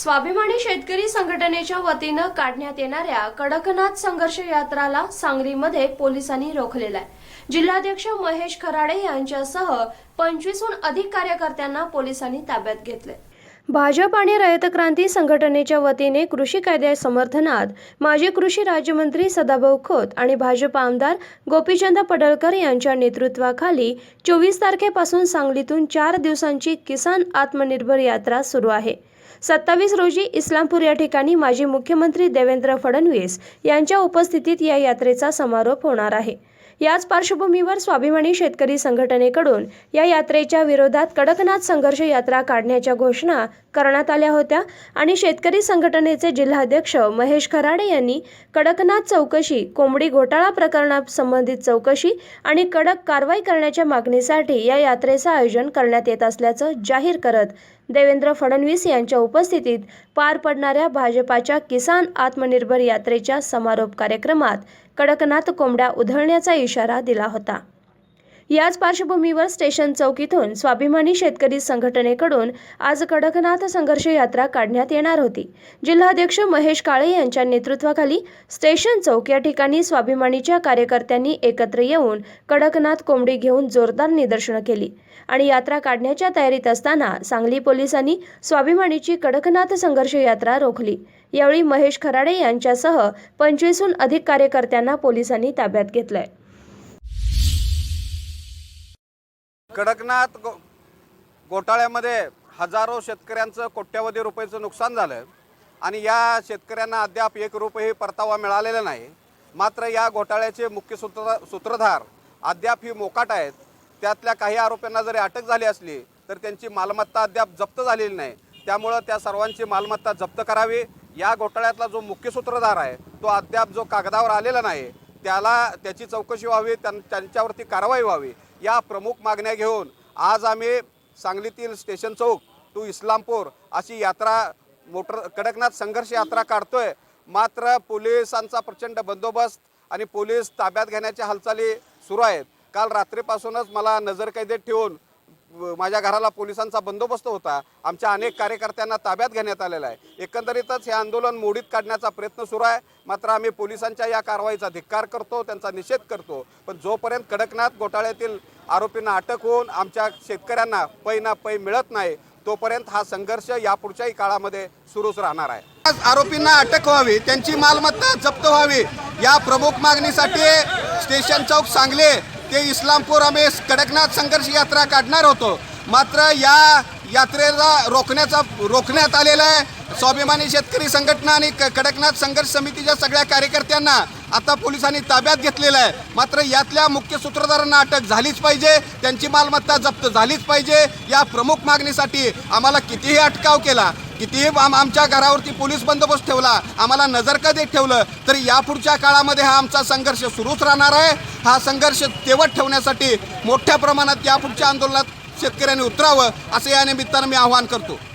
स्वाभिमानी शेतकरी संघटनेच्या वतीनं काढण्यात येणाऱ्या कडकनाथ संघर्ष यात्राला सांगलीमध्ये पोलिसांनी रोखलेला आहे. जिल्हाध्यक्ष महेश खराडे यांच्यासह पंचवीसहून अधिक कार्यकर्त्यांना पोलिसांनी ताब्यात घेतले भाजप आणि रयत क्रांती संघटनेच्या वतीने कृषी कायद्या समर्थनात माजी कृषी राज्यमंत्री सदाभाऊ खोत आणि भाजप आमदार गोपीचंद पडळकर यांच्या नेतृत्वाखाली चोवीस तारखेपासून सांगलीतून चार दिवसांची किसान आत्मनिर्भर यात्रा सुरू आहे. सत्तावीस रोजी इस्लामपूर या ठिकाणी माजी मुख्यमंत्री देवेंद्र फडणवीस यांच्या उपस्थितीत या यात्रेचा समारोप होणार आहे. याच पार्श्वभूमीवर स्वाभिमानी शेतकरी संघटनेकडून या यात्रेच्या विरोधात कडकनाथ संघर्ष यात्रा काढण्याच्या घोषणा करण्यात आल्या होत्या आणि शेतकरी संघटनेचे जिल्हाध्यक्ष महेश खराडे यांनी कडकनाथ चौकशी कोंबडी घोटाळा प्रकरणासंबंधित चौकशी आणि कडक कारवाई करण्याच्या मागणीसाठी या यात्रेचं आयोजन करण्यात येत असल्याचं जाहीर करत देवेंद्र फडणवीस यांच्या उपस्थितीत पार पडणाऱ्या भाजपाच्या किसान आत्मनिर्भर यात्रेच्या समारोप कार्यक्रमात कडकनाथ कोंबड्या उधळण्याचा इशारा दिला होता. याच पार्श्वभूमीवर स्टेशन चौक इथून स्वाभिमानी शेतकरी संघटनेकडून आज कडकनाथ संघर्ष यात्रा काढण्यात येणार होती. जिल्हाध्यक्ष महेश काळे यांच्या नेतृत्वाखाली स्टेशन चौक या ठिकाणी स्वाभिमानीच्या कार्यकर्त्यांनी एकत्र येऊन कडकनाथ कोंबडी घेऊन जोरदार निदर्शनं केली आणि यात्रा काढण्याच्या तयारीत असताना सांगली पोलिसांनी स्वाभिमानीची कडकनाथ संघर्ष यात्रा रोखली. यावेळी महेश खराडे यांच्यासह पंचवीसहून अधिक कार्यकर्त्यांना पोलिसांनी ताब्यात घेतलंय. कडकनाथ गो घोटाळ्यामध्ये हजारो शेतकऱ्यांचं कोट्यवधी रुपयाचं नुकसान झालं आणि या शेतकऱ्यांना अद्याप एक रुपयेही परतावा मिळालेला नाही. मात्र या घोटाळ्याचे मुख्य सूत्र सूत्रधार अद्याप ही मोकाट आहेत. त्यातल्या काही आरोपींना जरी अटक झाली असली तर त्यांची मालमत्ता अद्याप जप्त झालेली नाही. त्यामुळं त्या सर्वांची मालमत्ता जप्त करावी. या घोटाळ्यातला जो मुख्य सूत्रधार आहे तो अद्याप जो कागदावर आलेला नाही त्याला त्याची चौकशी व्हावी त्यां त्यांच्यावरती कारवाई व्हावी. या प्रमुख मागण्या घेऊन आज आम्ही सांगलीतील स्टेशन चौक टू इस्लामपूर अशी यात्रा मोटर कडकनाथ संघर्ष यात्रा काढतोय. मात्र पोलिसांचा प्रचंड बंदोबस्त आणि पोलीस ताब्यात घेण्याच्या हालचाली सुरू आहेत. काल रात्रीपासूनच मला नजरकैदेत ठेवून माझ्या घराला पोलिसांचा बंदोबस्त होता. आमच्या अनेक कार्यकर्त्यांना ताब्यात घेण्यात आलेला आहे. एकंदरीतच हे आंदोलन मोडीत काढण्याचा प्रयत्न सुरू आहे. मात्र आम्ही पोलिसांच्या या कारवाईचा धिक्कार करतो त्यांचा निषेध करतो. पण जोपर्यंत कडकनाथ घोटाळ्यातील आरोपींना अटक होऊन आमच्या शेतकऱ्यांना पै ना पै मिळत नाही तोपर्यंत हा संघर्ष यापुढच्याही काळामध्ये सुरूच राहणार आहे. आरोपींना अटक व्हावी त्यांची मालमत्ता जप्त व्हावी या प्रमुख मागणीसाठी स्टेशन चौक सांगली ते इस्लामपूर आम्ही कडकनाथ संघर्ष यात्रा काढणार होतो. मात्र या यात्रेला रोखण्याचा रोखण्यात आलेला आहे. स्वाभिमानी शेतकरी संघटना आणि क- कडकनाथ संघर्ष समितीच्या सगळ्या कार्यकर्त्यांना आता पोलिसांनी ताब्यात घेतलेलं आहे. मात्र यातल्या मुख्य सूत्रधारांना अटक झालीच पाहिजे. त्यांची मालमत्ता जप्त झालीच पाहिजे. या प्रमुख मागणीसाठी आम्हाला कितीही अटकाव केला कितीही आम आमच्या घरावरती पोलीस बंदोबस्त ठेवला आम्हाला नजरकदेत ठेवलं तरी यापुढच्या काळामध्ये हा आमचा संघर्ष सुरूच राहणार आहे. हा संघर्ष तेवत ठेवण्यासाठी मोठ्या प्रमाणात यापुढच्या आंदोलनात शेतकऱ्यांनी उतरावं असं या निमित्तानं मी आवाहन करतो.